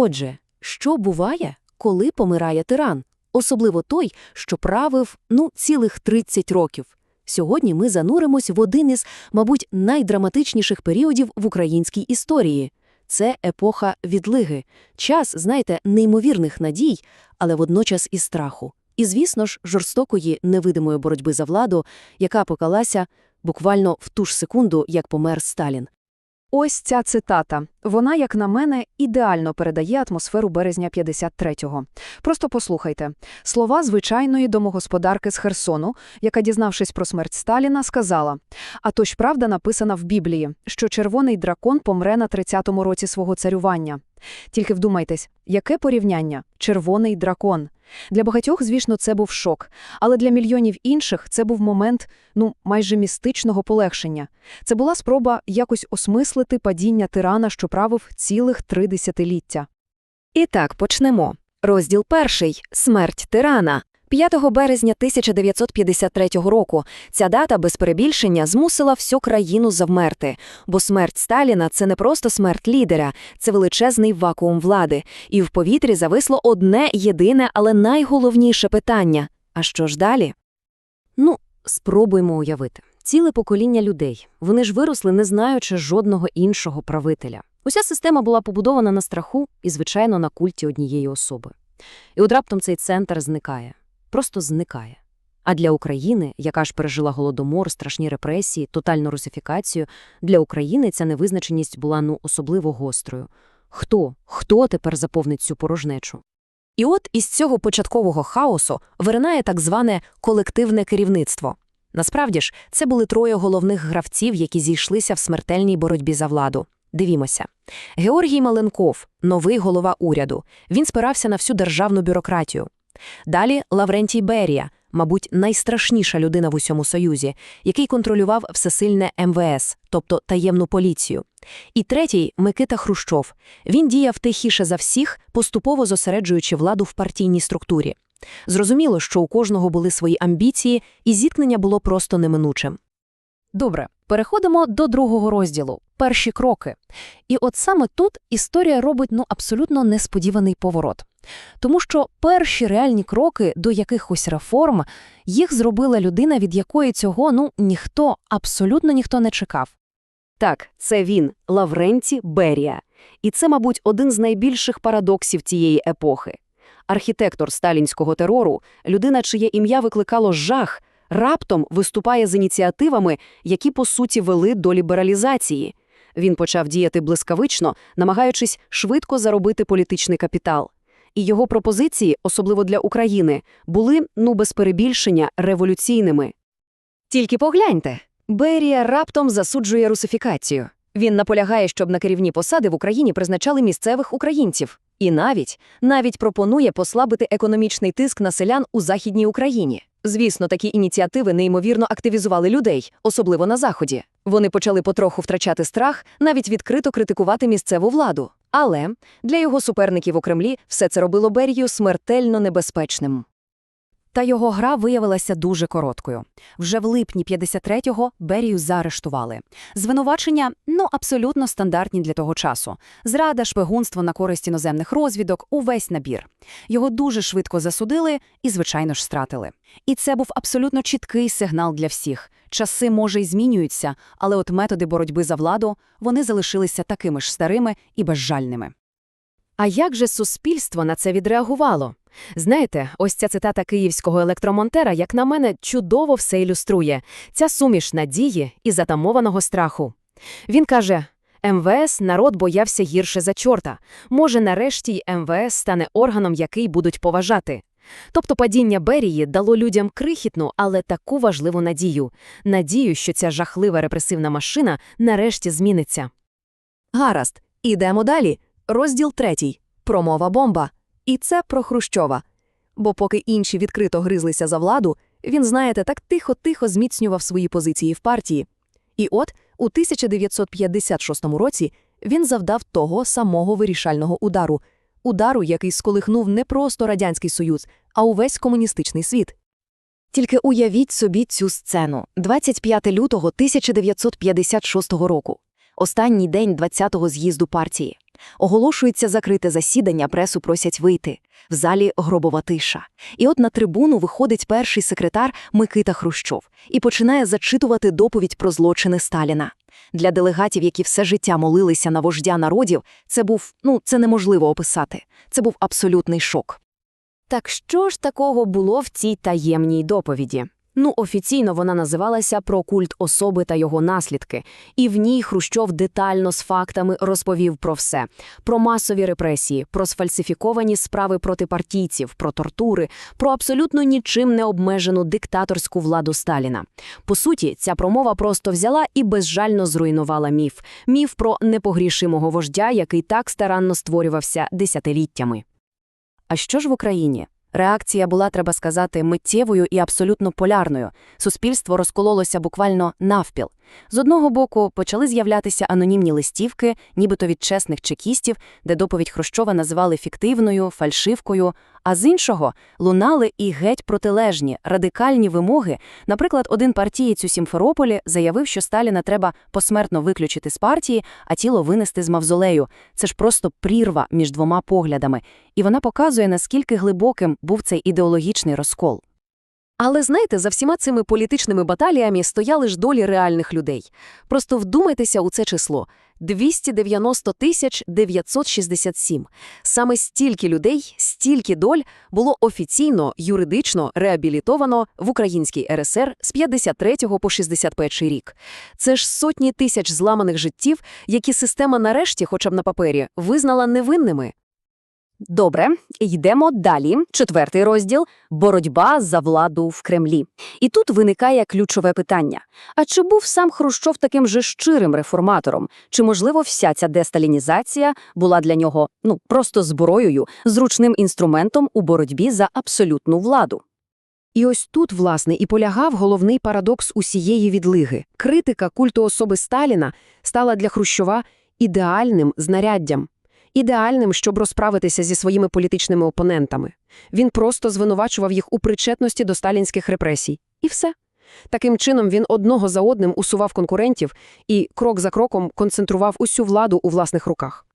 Отже, що буває, коли помирає тиран? Особливо той, що правив, ну, цілих 30 років. Сьогодні ми зануримось в один із, мабуть, найдраматичніших періодів в українській історії. Це епоха відлиги, час, знаєте, неймовірних надій, але водночас і страху. І, звісно ж, жорстокої невидимої боротьби за владу, яка покалася буквально в ту ж секунду, як помер Сталін. Ось ця цитата. Вона, як на мене, ідеально передає атмосферу березня 53-го. Просто послухайте. Слова звичайної домогосподарки з Херсону, яка, дізнавшись про смерть Сталіна, сказала «А то ж правда написана в Біблії, що червоний дракон помре на 30-му році свого царювання». Тільки вдумайтесь, яке порівняння? Червоний дракон. Для багатьох, звісно, це був шок, але для мільйонів інших це був момент, ну, майже містичного полегшення. Це була спроба якось осмислити падіння тирана, що правив цілих три десятиліття. І так, почнемо. Розділ перший Смерть тирана. 5 березня 1953 року ця дата без перебільшення змусила всю країну завмерти, бо смерть Сталіна це не просто смерть лідера, це величезний вакуум влади, і в повітрі зависло одне єдине, але найголовніше питання: а що ж далі? Ну, спробуймо уявити. Ціле покоління людей. Вони ж виросли, не знаючи жодного іншого правителя. Уся система була побудована на страху і, звичайно, на культі однієї особи. І от раптом цей центр зникає. Просто зникає. А для України, яка ж пережила голодомор, страшні репресії, тотальну русифікацію, для України ця невизначеність була ну особливо гострою. Хто? Хто тепер заповнить цю порожнечу? І от із цього початкового хаосу виринає так зване колективне керівництво. Насправді ж, це були троє головних гравців, які зійшлися в смертельній боротьбі за владу. Дивімося. Георгій Маленков, новий голова уряду. Він спирався на всю державну бюрократію. Далі Лаврентій Берія, мабуть, найстрашніша людина в усьому Союзі, який контролював всесильне МВС, тобто таємну поліцію. І третій Микита Хрущов. Він діяв тихіше за всіх, поступово зосереджуючи владу в партійній структурі. Зрозуміло, що у кожного були свої амбіції, і зіткнення було просто неминучим. Добре, переходимо до другого розділу перші кроки. І от саме тут історія робить ну абсолютно несподіваний поворот. Тому що перші реальні кроки до якихось реформ їх зробила людина, від якої цього ну ніхто, абсолютно ніхто не чекав. Так, це він, Лавренті Берія. І це, мабуть, один з найбільших парадоксів цієї епохи. Архітектор сталінського терору, людина, чиє ім'я викликало жах, раптом виступає з ініціативами, які, по суті, вели до лібералізації. Він почав діяти блискавично, намагаючись швидко заробити політичний капітал. І його пропозиції, особливо для України, були, ну без перебільшення, революційними. Тільки погляньте, Берія раптом засуджує русифікацію. Він наполягає, щоб на керівні посади в Україні призначали місцевих українців. І навіть навіть пропонує послабити економічний тиск на селян у Західній Україні. Звісно, такі ініціативи неймовірно активізували людей, особливо на Заході. Вони почали потроху втрачати страх, навіть відкрито критикувати місцеву владу. Але для його суперників у Кремлі все це робило Берію смертельно небезпечним. Та його гра виявилася дуже короткою. Вже в липні 53-го Берію заарештували. Звинувачення ну абсолютно стандартні для того часу. Зрада, шпигунство на користь іноземних розвідок, увесь набір. Його дуже швидко засудили і, звичайно ж, стратили. І це був абсолютно чіткий сигнал для всіх. Часи, може, й змінюються, але от методи боротьби за владу вони залишилися такими ж старими і безжальними. А як же суспільство на це відреагувало? Знаєте, ось ця цитата київського електромонтера, як на мене, чудово все ілюструє ця суміш надії і затамованого страху. Він каже: МВС народ боявся гірше за чорта. Може, нарешті й МВС стане органом, який будуть поважати. Тобто падіння Берії дало людям крихітну, але таку важливу надію надію, що ця жахлива репресивна машина нарешті зміниться. Гаразд, ідемо далі. Розділ третій. Промова бомба. І це про Хрущова. Бо поки інші відкрито гризлися за владу, він, знаєте, так тихо-тихо зміцнював свої позиції в партії. І от у 1956 році він завдав того самого вирішального удару, удару, який сколихнув не просто Радянський Союз, а увесь комуністичний світ. Тільки уявіть собі цю сцену 25 лютого 1956 року, останній день 20-го з'їзду партії. Оголошується закрите засідання, пресу просять вийти. В залі гробова тиша. І от на трибуну виходить перший секретар Микита Хрущов і починає зачитувати доповідь про злочини Сталіна. Для делегатів, які все життя молилися на вождя народів, це був, ну, це неможливо описати. Це був абсолютний шок. Так що ж такого було в цій таємній доповіді? Ну, офіційно вона називалася «Про культ особи та його наслідки», і в ній Хрущов детально з фактами розповів про все – про масові репресії, про сфальсифіковані справи проти партійців, про тортури, про абсолютно нічим не обмежену диктаторську владу Сталіна. По суті, ця промова просто взяла і безжально зруйнувала міф. Міф про непогрішимого вождя, який так старанно створювався десятиліттями. А що ж в Україні? Реакція була, треба сказати, миттєвою і абсолютно полярною. Суспільство розкололося буквально навпіл. З одного боку почали з'являтися анонімні листівки, нібито від чесних чекістів, де доповідь Хрущова називали фіктивною, фальшивкою, а з іншого лунали і геть протилежні, радикальні вимоги. Наприклад, один партієць у Сімферополі заявив, що Сталіна треба посмертно виключити з партії, а тіло винести з мавзолею. Це ж просто прірва між двома поглядами. І вона показує, наскільки глибоким був цей ідеологічний розкол. Але знаєте, за всіма цими політичними баталіями стояли ж долі реальних людей. Просто вдумайтеся у це число – 290 тисяч 967. Саме стільки людей, стільки доль було офіційно, юридично реабілітовано в Українській РСР з 53 по 61 рік. Це ж сотні тисяч зламаних життів, які система нарешті, хоча б на папері, визнала невинними. Добре, йдемо далі. Четвертий розділ – боротьба за владу в Кремлі. І тут виникає ключове питання. А чи був сам Хрущов таким же щирим реформатором? Чи, можливо, вся ця десталінізація була для нього, ну, просто зброєю, зручним інструментом у боротьбі за абсолютну владу? І ось тут, власне, і полягав головний парадокс усієї відлиги. Критика культу особи Сталіна стала для Хрущова ідеальним знаряддям. Ідеальним, щоб розправитися зі своїми політичними опонентами. Він просто звинувачував їх у причетності до сталінських репресій. І все. Таким чином він одного за одним усував конкурентів і крок за кроком концентрував усю владу у власних руках.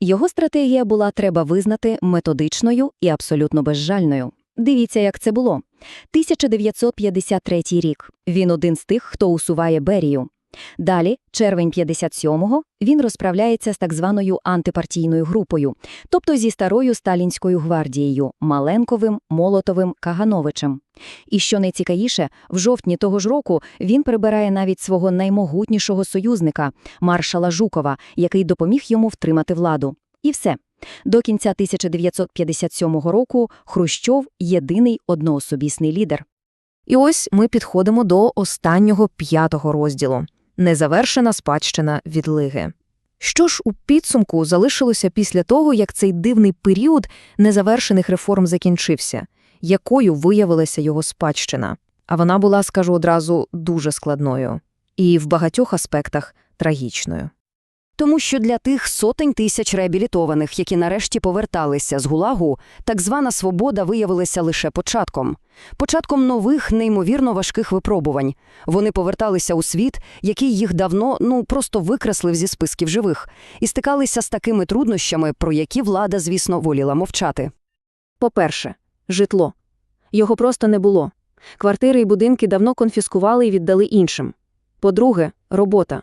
Його стратегія була, треба визнати, методичною і абсолютно безжальною. Дивіться, як це було. 1953 рік. Він один з тих, хто усуває Берію. Далі, червень 57-го, він розправляється з так званою антипартійною групою, тобто зі старою сталінською гвардією – Маленковим, Молотовим, Кагановичем. І що найцікавіше, в жовтні того ж року він прибирає навіть свого наймогутнішого союзника – маршала Жукова, який допоміг йому втримати владу. І все. До кінця 1957 року Хрущов – єдиний одноособісний лідер. І ось ми підходимо до останнього п'ятого розділу – незавершена спадщина від лиги. Що ж у підсумку залишилося після того, як цей дивний період незавершених реформ закінчився? Якою виявилася його спадщина? А вона була, скажу одразу, дуже складною. І в багатьох аспектах трагічною. Тому що для тих сотень тисяч реабілітованих, які нарешті поверталися з ГУЛАГу, так звана свобода виявилася лише початком. Початком нових, неймовірно важких випробувань. Вони поверталися у світ, який їх давно, ну, просто викреслив зі списків живих, і стикалися з такими труднощами, про які влада, звісно, воліла мовчати. По-перше, житло. Його просто не було. Квартири і будинки давно конфіскували і віддали іншим. По-друге, робота.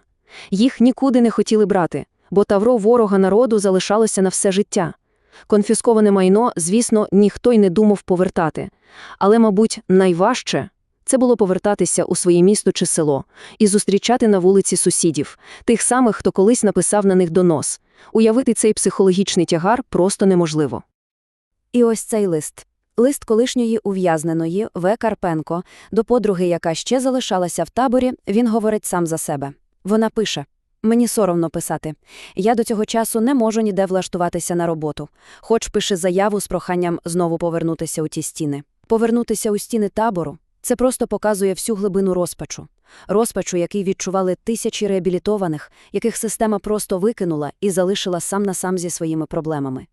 Їх нікуди не хотіли брати, бо тавро ворога народу залишалося на все життя. Конфісковане майно, звісно, ніхто й не думав повертати. Але, мабуть, найважче – це було повертатися у своє місто чи село і зустрічати на вулиці сусідів, тих самих, хто колись написав на них донос. Уявити цей психологічний тягар просто неможливо. І ось цей лист. Лист колишньої ув'язненої В. Карпенко до подруги, яка ще залишалася в таборі, він говорить сам за себе. Вона пише. Мені соромно писати. Я до цього часу не можу ніде влаштуватися на роботу. Хоч пише заяву з проханням знову повернутися у ті стіни. Повернутися у стіни табору – це просто показує всю глибину розпачу. Розпачу, який відчували тисячі реабілітованих, яких система просто викинула і залишила сам на сам зі своїми проблемами.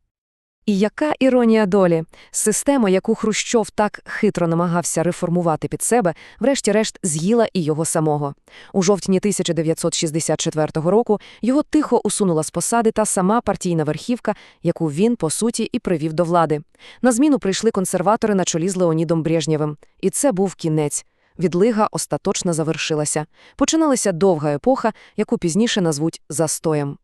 І яка іронія долі? Система, яку Хрущов так хитро намагався реформувати під себе, врешті-решт з'їла і його самого. У жовтні 1964 року його тихо усунула з посади та сама партійна верхівка, яку він, по суті, і привів до влади. На зміну прийшли консерватори на чолі з Леонідом Брежнєвим. І це був кінець. Відлига остаточно завершилася. Починалася довга епоха, яку пізніше назвуть застоєм.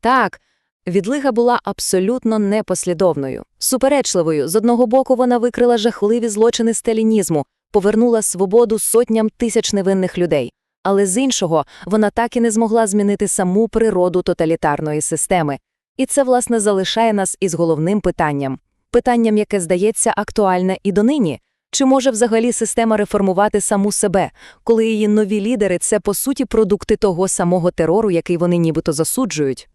Так, відлига була абсолютно непослідовною, суперечливою. З одного боку вона викрила жахливі злочини сталінізму, повернула свободу сотням тисяч невинних людей. Але з іншого, вона так і не змогла змінити саму природу тоталітарної системи. І це, власне, залишає нас із головним питанням. Питанням, яке здається актуальне і донині. Чи може взагалі система реформувати саму себе, коли її нові лідери – це, по суті, продукти того самого терору, який вони нібито засуджують?